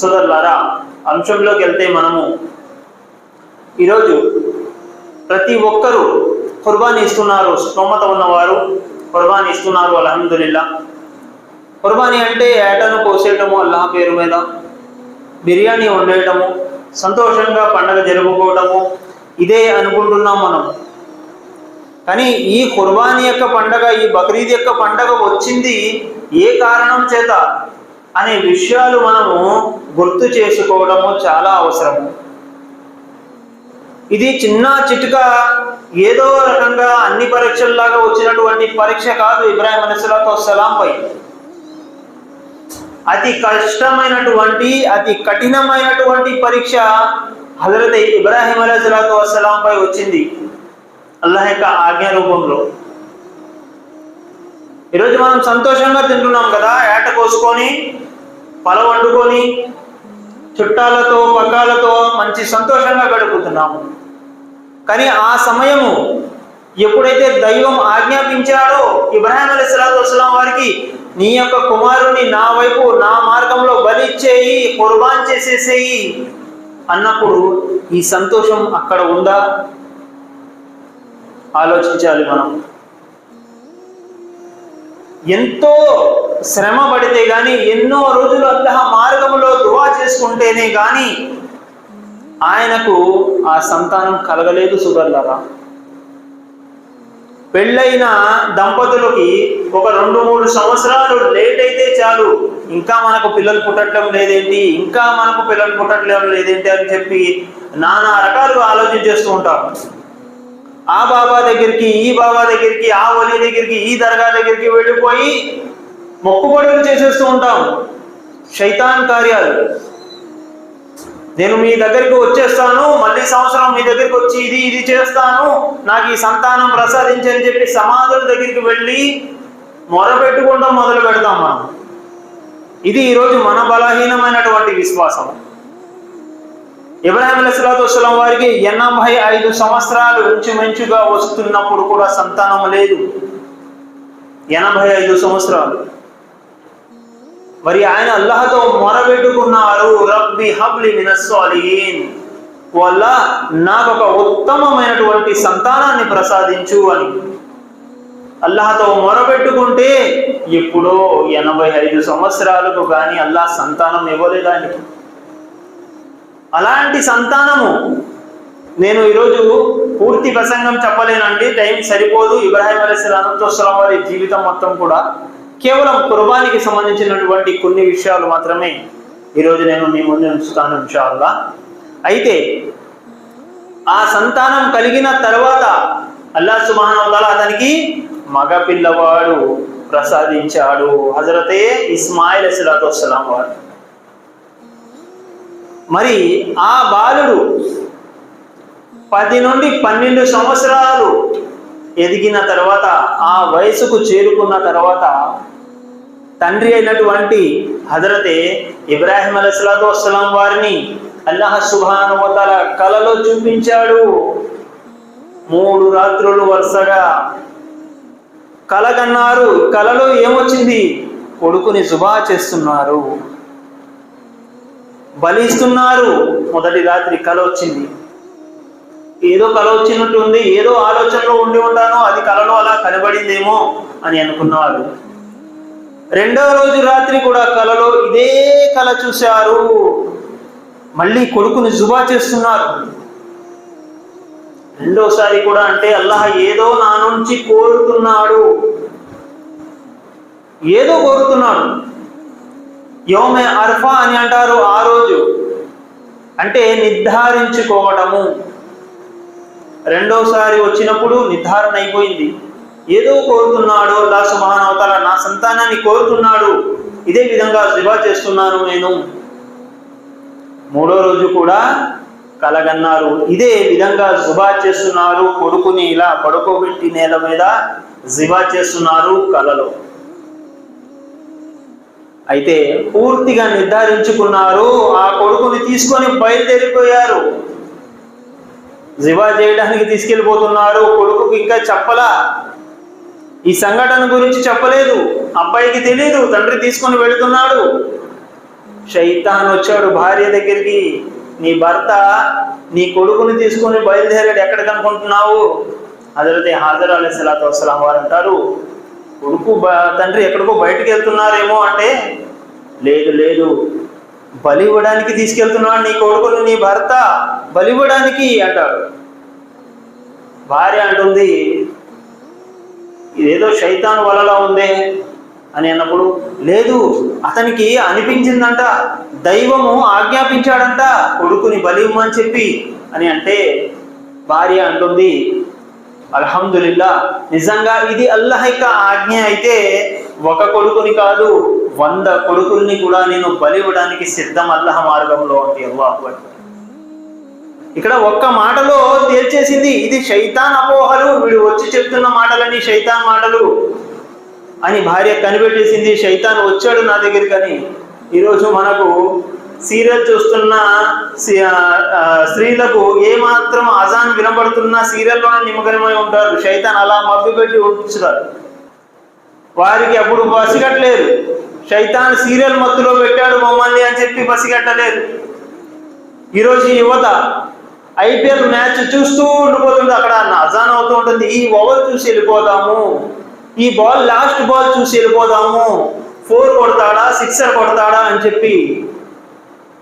సోదరులారా అంశంలోకి వెళ్తే మనము ఈరోజు ప్రతి ఒక్కరూ కుర్బానీ ఇస్తున్నారు స్తోమత ఉన్నవారు కుర్బానీ ఇస్తున్నారు అల్హమ్దులిల్లా. కుర్బానీ అంటే ఏటను కోసేయటము అల్లాహ్ పేరు మీద. బిర్యానీ వండేయటము సంతోషంగా పండగ జరుపుకోవటము ఇదే అనుకుంటున్నాం మనం. కానీ ఈ కుర్బానీ యొక్క పండగ ఈ బక్రీద్ యొక్క పండగ వచ్చింది ఏ కారణం చేత అనే విషయాలు మనము గుర్తు చేసుకోవడము చాలా అవసరము. ఇది చిన్న చిటుక ఏదో రకంగా అన్ని పరీక్షల్లాగా వచ్చినటువంటి పరీక్ష కాదు ఇబ్రాహిం అలసలాతో సలాం పై. అతి కష్టమైనటువంటి అతి కఠినమైనటువంటి పరీక్ష హజరత్ ఇబ్రాహిం అలసలాతో సలాం పై వచ్చింది. అల్లాహ్ యొక్క ఆజ్ఞ రూపంలో. ఈరోజు మనం సంతోషంగా తింటున్నాం కదా ఏట కోసుకొని పొలం వండుకొని చుట్టాలతో పక్కాలతో మంచి సంతోషంగా గడుపుతున్నాము. కానీ ఆ సమయము ఎప్పుడైతే దైవం ఆజ్ఞాపించాడో ఇబ్రాహిం అలీ సలాతు వారికి నీ యొక్క కుమారుని నా వైపు నా మార్గంలో బలిచ్చేయి కుర్బాన్ చేసేసేయి అన్నప్పుడు ఈ సంతోషం అక్కడ ఉందా? ఆలోచించాలి మనం. ఎంతో శ్రమ పడితే కానీ ఎన్నో రోజులు అల్లహ మార్గంలో దువా చేసుకుంటేనే కానీ ఆయనకు ఆ సంతానం కలగలేదు సుగర్లరా పెళ్ళైన దంపతులకి ఒక రెండు మూడు సంవత్సరాలు లేట్ అయితే చాలు. ఇంకా మనకు పిల్లలు పుట్టడం లేదేంటి? ఇంకా మనకు పిల్లలు పుట్టడం లేదేంటి అని చెప్పి నానా రకాలుగా ఆలోచన చేస్తూ ఉంటారు. ఆ బాబా దగ్గరికి ఈ బాబా దగ్గరికి ఆ ఒలి దగ్గరికి ఈ దర్గా దగ్గరికి వెళ్ళిపోయి మొక్కుబడులు చేసేస్తూ ఉంటాం. శైతాన్ కార్యాలు. నేను మీ దగ్గరికి వచ్చేస్తాను మళ్ళీ సంవత్సరం మీ దగ్గరికి వచ్చి ఇది ఇది చేస్తాను నాకు ఈ సంతానం ప్రసాదించని చెప్పి సమాధుల దగ్గరికి వెళ్ళి మొరపెట్టుకుంటాం మొదలు పెడతాం మనం. ఇది ఈరోజు మన బలహీనమైనటువంటి విశ్వాసం. ఇబ్రాహిం అలీస్లాతు వసలం వారికి ఎనభై ఐదు సంవత్సరాలు ఇంచుమించుగా వస్తున్నప్పుడు కూడా సంతానం లేదు. ఎనభై ఐదు సంవత్సరాలు. మరి ఆయన అల్లహతో మొరబెట్టుకున్నారు రబ్బి హబ్లి మినస్సాలీన్ వల్ల నాకు ఒక ఉత్తమమైనటువంటి సంతానాన్ని ప్రసాదించు అని. అల్లాహతో మొరబెట్టుకుంటే ఎప్పుడో ఎనభై ఐదు సంవత్సరాలకు కానీ అల్లాహ్ సంతానం ఇవ్వలేదు అలాంటి సంతానము నేను ఈరోజు పూర్తి ప్రసంగం చెప్పలేనండి టైం సరిపోదు. ఇబ్రాహిం అలీస్లాం వారి జీవితం మొత్తం కూడా కేవలం కుర్బానికి సంబంధించినటువంటి కొన్ని విషయాలు మాత్రమే ఈరోజు నేను మీ ముందు ఉంచుతాను ఇన్షాల్లా అయితే ఆ సంతానం కలిగిన తర్వాత అల్లా సుబానవతాల అతనికి మగ పిల్లవాడు ప్రసాదించాడు. హజరతే ఇస్మాయిల్ అసలాతో వసలాం వారు. మరి ఆ బాలుడు పది నుండి పన్నెండు సంవత్సరాలు ఎదిగిన తర్వాత ఆ వయసుకు చేరుకున్న తర్వాత తండ్రి అయినటువంటి హజరతే ఇబ్రాహిం అలసలాతో వసలాం వారిని అల్లాహ సుభానువతల కలలో చూపించాడు. మూడు రాత్రులు వరుసగా కలగన్నారు. కలలో ఏమొచ్చింది? కొడుకుని శుభా చేస్తున్నారు. బలిస్తున్నారు. మొదటి రాత్రి కళ వచ్చింది. ఏదో కళ వచ్చినట్టు ఉంది ఏదో ఆలోచనలో ఉండి ఉంటాను అది కలలో అలా కనబడిందేమో అని అనుకున్నారు. రెండవ రోజు రాత్రి కూడా కలలో ఇదే కళ చూశారు. మళ్ళీ కొడుకుని జుబా చేస్తున్నారు. రెండోసారి కూడా అంటే అల్లాహ్ ఏదో నా నుంచి కోరుతున్నాడు. ఏదో కోరుతున్నాడు. యోమే అర్ఫా అని అంటారు ఆ రోజు. అంటే నిర్ధారించుకోవడము రెండోసారి వచ్చినప్పుడు నిర్ధారణ అయిపోయింది. ఏదో కోరుతున్నాడు అల్లా సుమహానవతాల నా సంతానాన్ని కోరుతున్నాడు. ఇదే విధంగా జిబా చేస్తున్నాను నేను. మూడో రోజు కూడా కలగన్నారు. ఇదే విధంగా జుబా చేస్తున్నారు. కొడుకుని ఇలా పడుకోబెట్టి నేల మీద జిబా చేస్తున్నారు కలలో. అయితే పూర్తిగా నిర్ధారించుకున్నారు. ఆ కొడుకుని తీసుకొని బయలుదేరిపోయారు. జివా చేయడానికి తీసుకెళ్ళిపోతున్నారు. కొడుకుకి ఇంకా చెప్పలా. ఈ సంఘటన గురించి చెప్పలేదు. అబ్బాయికి తెలియదు తండ్రి తీసుకొని వెళుతున్నాడు. షైతాన్ వచ్చాడు భార్య దగ్గరికి. నీ భర్త నీ కొడుకుని తీసుకొని బయలుదేరాడు. ఎక్కడికి కనుకుంటున్నావు హజరతే హాజరు అలీ సలాతు వసలాం వారు అంటారు. కొడుకు బ- తండ్రి ఎక్కడికో బయటికి వెళ్తున్నారేమో అంటే లేదు లేదు. బలి ఇవ్వడానికి తీసుకెళ్తున్నాడు నీ కొడుకులు నీ భర్త. బలి ఇవ్వడానికి అంటాడు. భార్య అంటుంది ఇదేదో శైతాన్ వలలా ఉందే అని అన్నప్పుడు లేదు అతనికి అనిపించిందంట దైవము ఆజ్ఞాపించాడంట కొడుకుని బలి ఇవ్వమని చెప్పి అని అంటే భార్య అంటుంది అల్హమ్దులిల్లా నిజంగా ఇది అల్లహ యొక్క ఆజ్ఞ అయితే ఒక కొడుకుని కాదు వంద కొడుకుల్ని కూడా నేను బలి ఇవ్వడానికి సిద్ధం అల్లహ మార్గంలో ఉంది. అల్లాహు ఇక్కడ ఒక్క మాటలో తేల్చేసింది ఇది శైతాన్ అపోహలు వీడు వచ్చి చెప్తున్న మాటలని శైతాన్ మాటలు అని భార్య కనిపెట్టేసింది శైతాన్ వచ్చాడు నా దగ్గరికని ఈరోజు మనకు సీరియల్ చూస్తున్న స్త్రీలకు ఏ మాత్రం అజాన్ వినబడుతున్నా సీరియల్లోనే నిమగ్నమై ఉంటారు. శైతాన్ అలా మబ్బి పెట్టి ఉంచుతారు వారికి అప్పుడు పసిగట్లేదు శైతాన్ సీరియల్ మత్తులో పెట్టాడు మమ్మల్ని అని చెప్పి పసిగట్టలేదు. ఈరోజు యువత ఐపీఎల్ మ్యాచ్ చూస్తూ ఉండిపోతుంది అక్కడ. అజాన్ అవుతూ ఉంటుంది. ఈ ఓవర్ చూసి వెళ్ళిపోదాము. ఈ బాల్ లాస్ట్ బాల్ చూసి వెళ్ళిపోదాము. ఫోర్ కొడతాడా సిక్సర్ కొడతాడా అని చెప్పి.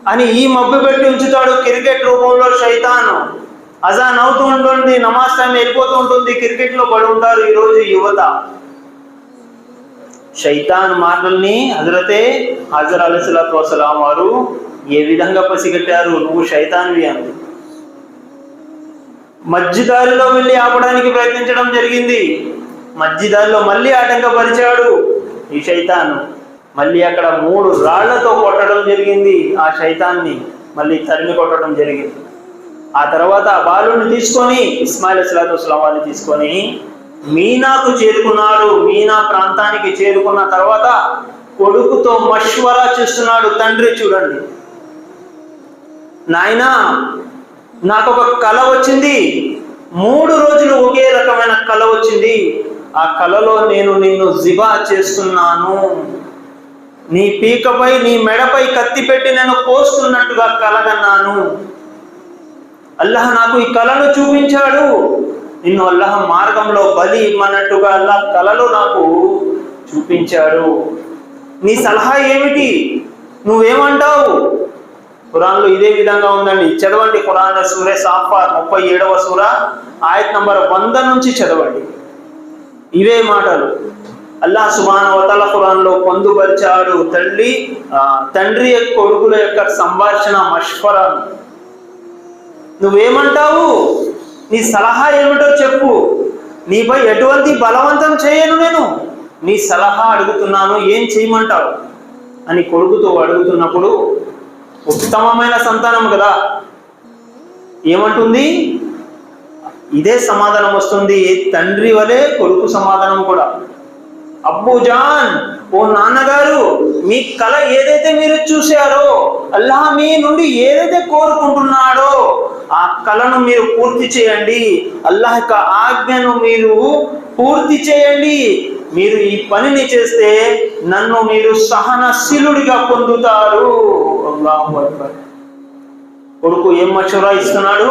అని ఈ మబ్బు పెట్టి ఉంచుతాడు క్రికెట్ రూపంలో శైతాన్. అజాన్ అవుతూ ఉంటుంది. నమాజ్ టైం వెళ్ళిపోతూ ఉంటుంది. క్రికెట్లో పడి ఉంటారు ఈరోజు యువత. శైతాన్ మాటల్ని హజరతే హజర్ అలీసలాతు వసలాం వారు ఏ విధంగా పసిగట్టారు? నువ్వు శైతాన్వి అంది. మధ్యదారిలో వెళ్ళి ఆపడానికి ప్రయత్నించడం జరిగింది. మధ్యదారిలో మళ్ళీ ఆటంకపరిచాడు ఈ శైతాన్. మళ్ళీ అక్కడ మూడు రాళ్ళతో కొట్టడం జరిగింది ఆ శైతాన్ని. మళ్ళీ తరిమి కొట్టడం జరిగింది. ఆ తర్వాత ఆ బాలుని తీసుకొని ఇస్మాయిల్ అస్లాతు వసలాం వారిని తీసుకొని మీనాకు చేరుకున్నాడు. మీనా ప్రాంతానికి చేరుకున్న తర్వాత కొడుకుతో మష్వరా చేస్తున్నాడు. తండ్రి చూడండి. నాయనా నాకు ఒక కళ వచ్చింది. మూడు రోజులు ఒకే రకమైన కళ వచ్చింది. ఆ కళలో నేను నిన్ను జిబా చేస్తున్నాను. నీ పీకపై నీ మెడపై కత్తి పెట్టి నేను కోస్తున్నట్టుగా కలగన్నాను. అల్లాహ్ నాకు ఈ కళను చూపించాడు. నిన్ను అల్లాహ్ మార్గంలో బలి ఇమ్మన్నట్టుగా అల్లా కలలో నాకు చూపించాడు. నీ సలహా ఏమిటి? నువ్వేమంటావు? ఖురాన్లో ఇదే విధంగా ఉందండి. చదవండి ఖురాన్ సూరే సాఫార్ ముప్పై ఏడవ సూర ఆయత్ నంబర్ వంద నుంచి చదవండి. ఇవే మాటలు. అల్లాహ్ సుబాన వతల ఖురాన్లో పొందుపరిచాడు తల్లి తండ్రి యొక్క కొడుకుల యొక్క సంభాషణ మష్ఫరాను నువ్వేమంటావు? నీ సలహా ఏమిటో చెప్పు. నీపై ఎటువంటి బలవంతం చేయను నేను. నీ సలహా అడుగుతున్నాను ఏం చేయమంటావు? అని కొడుకుతో అడుగుతున్నప్పుడు ఉత్తమమైన సంతానం కదా. ఏమంటుంది? ఇదే సమాధానం వస్తుంది. తండ్రి వలె కొడుకు సమాధానం కూడా. అబ్బు జాన్ ఓ నాన్నగారు మీ కళ ఏదైతే మీరు చూశారో అల్లాహ్ మీ నుండి ఏదైతే కోరుకుంటున్నాడో ఆ కళను మీరు పూర్తి చేయండి. అల్లాహ్ యొక్క ఆజ్ఞను మీరు పూర్తి చేయండి. మీరు ఈ పనిని చేస్తే నన్ను మీరు సహనశీలుడిగా పొందుతారు. కొడుకు ఏం మషూరా ఇస్తున్నాడు?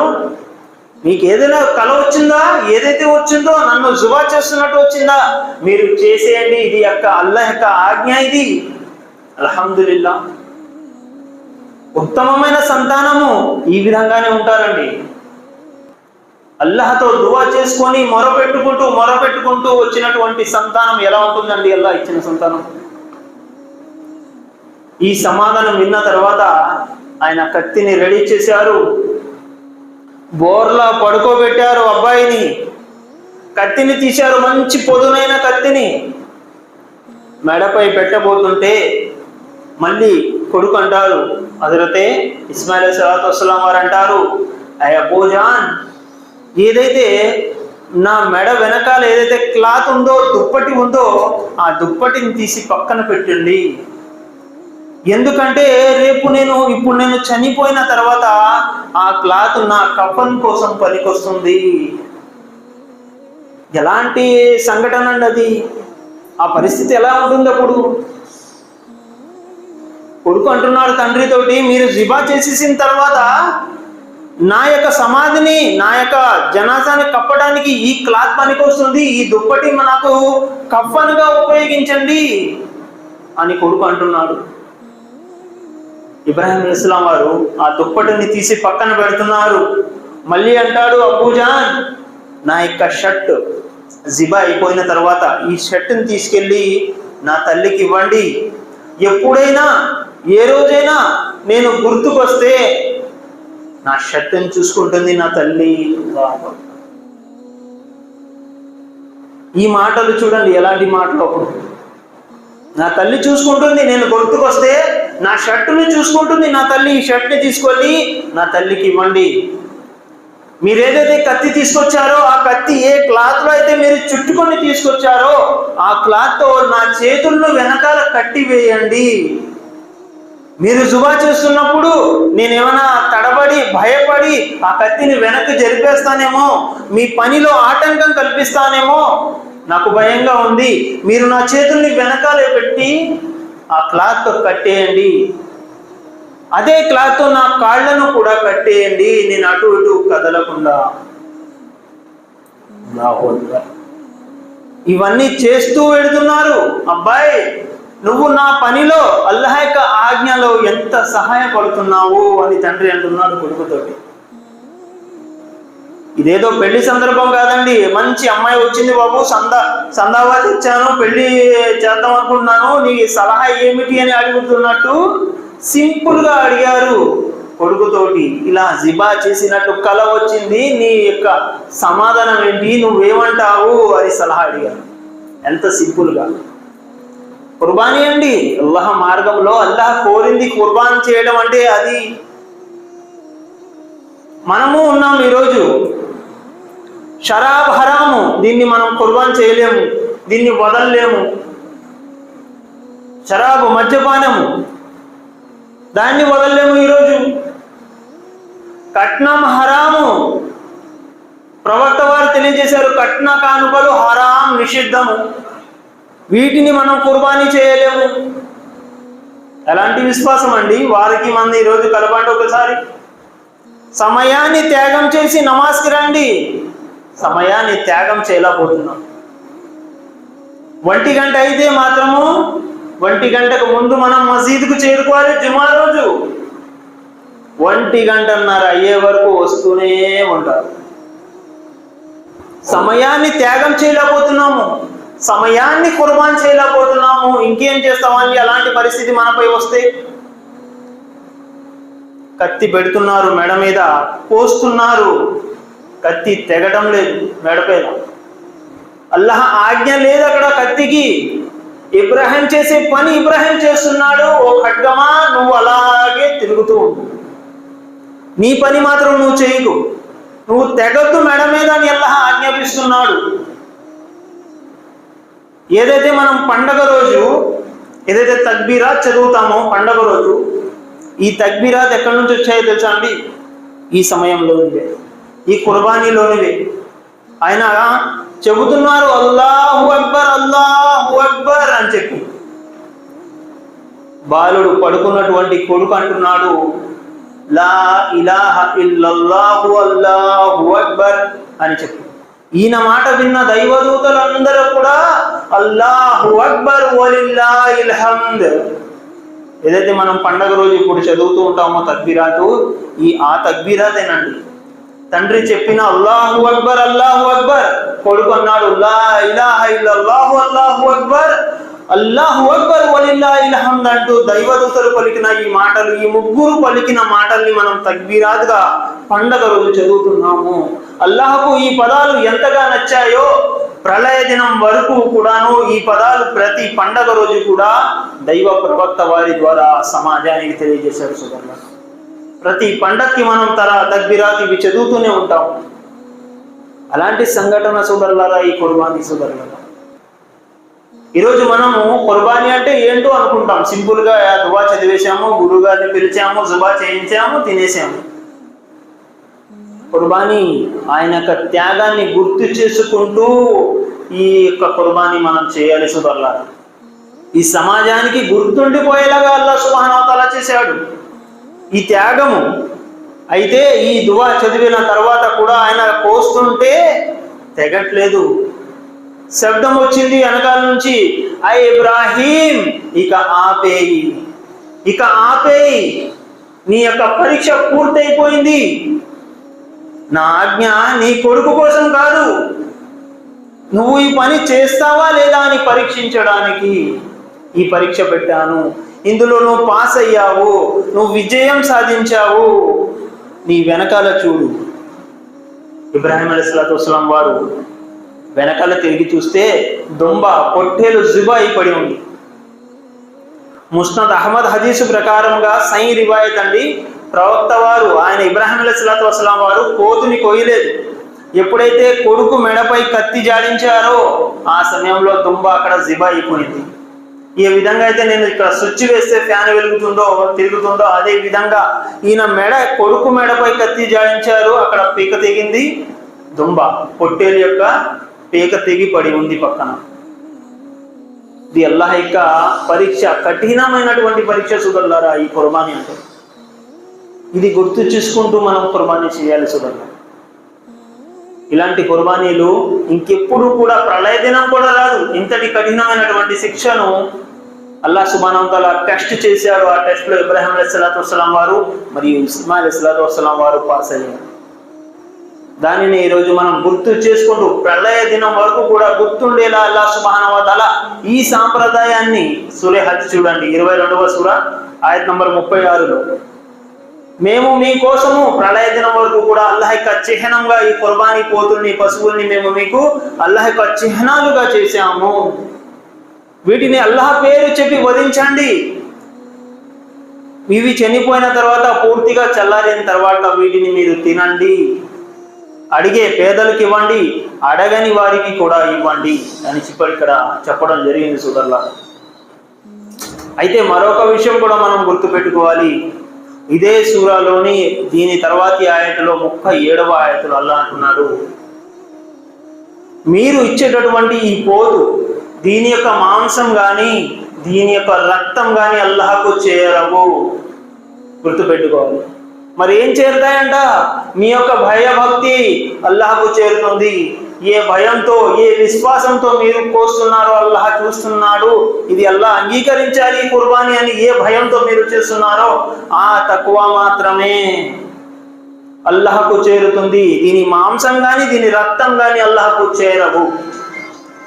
మీకు ఏదైనా కళ వచ్చిందా? ఏదైతే వచ్చిందో నన్ను జువా చేస్తున్నట్టు వచ్చిందా? మీరు చేసేయండి. ఇది యొక్క అల్లాహ్ యొక్క ఆజ్ఞ ఇది. అల్హమ్దుల్లా ఉత్తమమైన సంతానము ఈ విధంగానే ఉంటారండి. అల్లహతో దువా చేసుకొని మొరపెట్టుకుంటూ మొరపెట్టుకుంటూ వచ్చినటువంటి సంతానం ఎలా ఉంటుందండి? అల్లా ఇచ్చిన సంతానం. ఈ సమాధానం విన్న తర్వాత ఆయన కత్తిని రెడీ చేశారు. బోర్లా పడుకోబెట్టారు అబ్బాయిని. కత్తిని తీశారు మంచి పొదునైన కత్తిని. మెడపై పెట్టబోతుంటే మళ్ళీ కొడుకు అంటారు. హజరతే ఇస్మాయిల్ సలాత్ వసలాం వారు అంటారు అయ్యబోజాన్ ఏదైతే నా మెడ వెనకాల ఏదైతే క్లాత్ ఉందో దుప్పటి ఉందో ఆ దుప్పటిని తీసి పక్కన పెట్టండి. ఎందుకంటే రేపు నేను ఇప్పుడు నేను చనిపోయిన తర్వాత ఆ క్లాత్ నా కఫన్ కోసం పనికొస్తుంది. ఎలాంటి సంఘటన అండి అది? ఆ పరిస్థితి ఎలా ఉంటుంది అప్పుడు కొడుకు అంటున్నాడు తండ్రితోటి మీరు జిబా చేసేసిన తర్వాత నా యొక్క సమాధిని నా యొక్క జనాజాని కప్పడానికి ఈ క్లాత్ పనికొస్తుంది ఈ దుప్పటి నాకు కఫన్గా ఉపయోగించండి అని కొడుకు అంటున్నాడు. ఇబ్రాహిం ఇస్లాం వారు ఆ దుప్పటిని తీసి పక్కన పెడుతున్నారు. మళ్ళీ అంటాడు అబ్బూజాన్ నా యొక్క షర్ట్ జిబా అయిపోయిన తర్వాత ఈ షర్ట్ని తీసుకెళ్ళి నా తల్లికి ఇవ్వండి. ఎప్పుడైనా ఏ రోజైనా నేను గుర్తుకొస్తే నా షర్టుని చూసుకుంటుంది నా తల్లి. ఈ మాటలు చూడండి ఎలాంటి మాటలు అప్పుడు? నా తల్లి చూసుకుంటుంది నేను గుర్తుకొస్తే నా షర్టుని చూసుకుంటుంది నా తల్లి ఈ షర్ట్ని తీసుకొని నా తల్లికి ఇవ్వండి. మీరు ఏదైతే కత్తి తీసుకొచ్చారో ఆ కత్తి ఏ క్లాత్లో అయితే మీరు చుట్టుకొని తీసుకొచ్చారో ఆ క్లాత్తో నా చేతులను వెనకాల కట్టి వేయండి. మీరు జుబా చేస్తున్నప్పుడు నేనేమైనా తడబడి భయపడి ఆ కత్తిని వెనక్కి జరిపేస్తానేమో మీ పనిలో ఆటంకం కల్పిస్తానేమో నాకు భయంగా ఉంది. మీరు నా చేతుల్ని వెనకాలే పెట్టి ఆ క్లాత్ కట్టేయండి. అదే క్లాత్ నా కాళ్ళను కూడా కట్టేయండి. నేను అటు ఇటు కదలకుండా. ఇవన్నీ చేస్తూ వెళుతున్నారు. అబ్బాయి నువ్వు నా పనిలో అల్లాహ్ యొక్క ఆజ్ఞలో ఎంత సహాయపడుతున్నావు అని తండ్రి అంటున్నాడు కొడుకుతోటి. ఇదేదో పెళ్ళి సందర్భం కాదండి. మంచి అమ్మాయి వచ్చింది బాబు సందా సందావా తెచ్చాను పెళ్ళి చేద్దాం అనుకుంటున్నాను నీ సలహా ఏమిటి అని అడుగుతున్నట్టు సింపుల్గా అడిగారు కొడుకుతోటి. ఇలా జిబా చేసినట్టు కల వచ్చింది. నీ యొక్క సమాధానం ఏంటి? నువ్వేమంటావు అని సలహా అడిగారు. ఎంత సింపుల్గా. కుర్బానీ అండి. అల్లాహ్ మార్గంలో అల్లాహ్ కోరింది కుర్బాన్ చేయడం అంటే అది. మనము ఉన్నాం ఈరోజు. షరాబ్ హరాము. దీన్ని మనం కుర్బాన్ చేయలేము. దీన్ని వదలలేము. షరాబు మద్యపానము. దాన్ని వదలలేము ఈరోజు. కట్నం హరాము. ప్రవక్త వారు తెలియజేశారు కట్న కానుకలు హరాం నిషిద్ధము. వీటిని మనం కుర్బానీ చేయలేము. ఎలాంటి విశ్వాసం అండి? వారికి మంది ఈరోజు కలపండి ఒకసారి. సమయాన్ని త్యాగం చేసి నమాజ్కి రండి. సమయాన్ని త్యాగం చేయలేకపోతున్నాం. ఒంటి గంట అయితే మాత్రము ఒంటి గంటకు ముందు మనం మసీదుకు చేరుకోవాలి జుమా రోజు. ఒంటి గంటన్నర అయ్యే వరకు వస్తూనే ఉంటారు. సమయాన్ని త్యాగం చేయలేకపోతున్నాము. సమయాన్ని కుర్బాన్ చేయలేకపోతున్నాము. ఇంకేం చేస్తామని అలాంటి పరిస్థితి మనపై వస్తే కత్తి పెడుతున్నారు మెడ మీద కోస్తున్నారు. కత్తి తెగడం లేదు మెడపైన అల్లాహ్ ఆజ్ఞ లేదు అక్కడ కత్తికి. ఇబ్రాహిం చేసే పని ఇబ్రాహిం చేస్తున్నాడు. ఓ ఖడ్గమా నువ్వు అలాగే తిరుగుతూ ఉండు. నీ పని మాత్రం నువ్వు చేయకు. నువ్వు తెగద్దు మెడ మీద అని అల్లహ ఆజ్ఞాపిస్తున్నాడు. ఏదైతే మనం పండగ రోజు ఏదైతే తక్బీరాత్ చదువుతామో పండగ రోజు ఈ తక్బీరాత్ ఎక్కడి నుంచి వచ్చాయో తెలుసా అండి? ఈ సమయంలోనివే. ఈ కుర్బానీలోనివే. ఆయన చెబుతున్నారు అల్లాహు అక్బర్ అల్లాహు అక్బర్ అని చెప్పి. బాలుడు పడుకున్నటువంటి కొడుకు అంటున్నాడు లా ఇలాహ ఇల్లల్లాహు అల్లాహు అక్బర్ అని చెప్పి. ఈయన మాట విన్న దైవదూతలందరూ కూడా అల్లాహు అక్బర్ హమ్ద్ ఏదైతే మనం పండగ రోజు ఇప్పుడు చదువుతూ ఉంటామో తక్బీరాతు ఈ ఆ తక్బీరాతేనండి. తండ్రి చెప్పిన అల్లాహు అక్బర్ అల్లాహు అక్బర్. కొడుకు అన్నాడు ఇలాహ అల్లాహు అక్బర్. అల్లాహు అక్బర్ వలిల్లాహిల్ హమ్ద్ అంటూ దైవదూతలు పలికిన ఈ మాటలు ఈ ముగ్గురు పలికిన మాటల్ని మనం తక్బీరాత్గా పండగ రోజు చదువుతున్నాము. అల్లాహకు ఈ పదాలు ఎంతగా నచ్చాయో ప్రళయ దినం వరకు కూడాను ఈ పదాలు ప్రతి పండగ రోజు కూడా దైవ ప్రవక్త వారి ద్వారా సమాజానికి తెలియజేశారు సుగర్ల ప్రతి పండక్కి మనం తర తక్బిరాత్ ఇవి చదువుతూనే ఉంటాం. అలాంటి సంఘటన సుగర్లారా ఈ కుర్బానీ సుగర్లారా ఈరోజు మనము కుర్బానీ అంటే ఏంటో అనుకుంటాం. సింపుల్గా దువా చదివేశాము గురువు గారిని పిలిచాము జుబా చేయించాము తినేసాము. కుర్బానీ ఆయన యొక్క త్యాగాన్ని గుర్తు చేసుకుంటూ ఈ యొక్క కుర్బానీ మనం చేయాలి సుదర్లా ఈ సమాజానికి గుర్తుండిపోయేలాగా అల్లా సుబానవతాల చేశాడు. ఈ త్యాగము అయితే ఈ దువా చదివిన తర్వాత కూడా ఆయన కోస్తుంటే తెగట్లేదు. శబ్దం వచ్చింది వెనకాల నుంచి ఐ ఇబ్రాహీం ఇక ఆపేయి ఇక ఆపేయి నీ యొక్క పరీక్ష పూర్తయిపోయింది. నా ఆజ్ఞ నీ కొడుకు కోసం కాదు. నువ్వు ఈ పని చేస్తావా లేదా అని పరీక్షించడానికి ఈ పరీక్ష పెట్టాను. ఇందులో నువ్వు పాస్ అయ్యావు. నువ్వు విజయం సాధించావు. నీ వెనకాల చూడు. ఇబ్రాహిం అలీస్లాతు వారు వెనకాల తిరిగి చూస్తే దొంబ పొట్టేలు జుబా అయి పడి ఉంది. ముస్నద్ అహ్మద్ హదీసు ప్రకారంగా సై రివాయత్ అండి ప్రవక్త వారు ఆయన ఇబ్రాహిం అలీస్లాతు వసలాం వారు కోతుని కొయ్యలేదు. ఎప్పుడైతే కొడుకు మెడపై కత్తి జాడించారో ఆ సమయంలో దుంబ అక్కడ జిబా అయిపోయింది. ఏ విధంగా అయితే నేను ఇక్కడ స్విచ్ వేస్తే ఫ్యాన్ వెలుగుతుందో తిరుగుతుందో అదే విధంగా ఈయన మెడ కొడుకు మెడపై కత్తి జాడించారు అక్కడ పీక తెగింది దుంబ. పొట్టేలు యొక్క పీక తెగి పడి ఉంది పక్కన. ఇది అల్లాహ్ యొక్క పరీక్ష కఠినమైనటువంటి పరీక్ష సుగల్లారా ఈ కుర్బానీ అంటే. ఇది గుర్తు చేసుకుంటూ మనం కుర్బానీ చేయాలి సుగల్లా ఇలాంటి కుర్బానీలు ఇంకెప్పుడు కూడా ప్రళయ దినం కూడా రాదు. ఇంతటి కఠినమైనటువంటి శిక్షను అల్లా సుబానంతల టెస్ట్ చేశారు ఆ టెస్ట్లో ఇబ్రాహిం అలైహిస్సలాతు వసలాం వారు మరియు ఇస్మాయిల్ అలైహిస్సలాతు వసలాం వారు పాస్ అయ్యారు. దానిని ఈరోజు మనం గుర్తు చేసుకుంటూ ప్రళయ దినం వరకు కూడా గుర్తుండేలా అల్లా సుబానవతల ఈ సాంప్రదాయాన్ని సూర్య హజ్ చూడండి. ఇరవై రెండవ సూర ఆయత్ నంబర్ ముప్పై ఆరులో. మేము మీకోసము ప్రళయ దినం వరకు కూడా అల్లహ యొక్క చిహ్నంగా ఈ కుర్బానీ పోతుల్ని పశువుల్ని మేము మీకు అల్లహ యొక్క చిహ్నాలుగా చేశాము. వీటిని అల్లాహ్ పేరు చెప్పి వధించండి. ఇవి చనిపోయిన తర్వాత పూర్తిగా చల్లారిన తర్వాత వీటిని మీరు తినండి. అడిగే పేదలకు ఇవ్వండి అడగని వారికి కూడా ఇవ్వండి అని చెప్పి ఇక్కడ చెప్పడం జరిగింది సుదర్లా అయితే మరొక విషయం కూడా మనం గుర్తుపెట్టుకోవాలి. ఇదే సూరాలోని దీని తర్వాతి ఆయతలో ముప్పై ఏడవ ఆయతలు అల్లా అంటున్నాడు. మీరు ఇచ్చేటటువంటి ఈ పోతు దీని యొక్క మాంసం కానీ దీని యొక్క రక్తం కానీ అల్లాహకు చేరవు. గుర్తుపెట్టుకోవాలి. మరి ఏం చేరుతాయంట? మీ యొక్క భయభక్తి అల్లాహకు చేరుతుంది. ఏ భయంతో ఏ విశ్వాసంతో మీరు కోస్తున్నారో అల్లాహ్ చూస్తున్నాడు. ఇది అల్లా అంగీకరించాలి కుర్బానీ అని ఏ భయంతో మీరు చేస్తున్నారో ఆ తక్కువ మాత్రమే. అల్లహకు చేరుతుంది. దీని మాంసం కానీ దీని రక్తం కానీ అల్లాహకు చేరవు.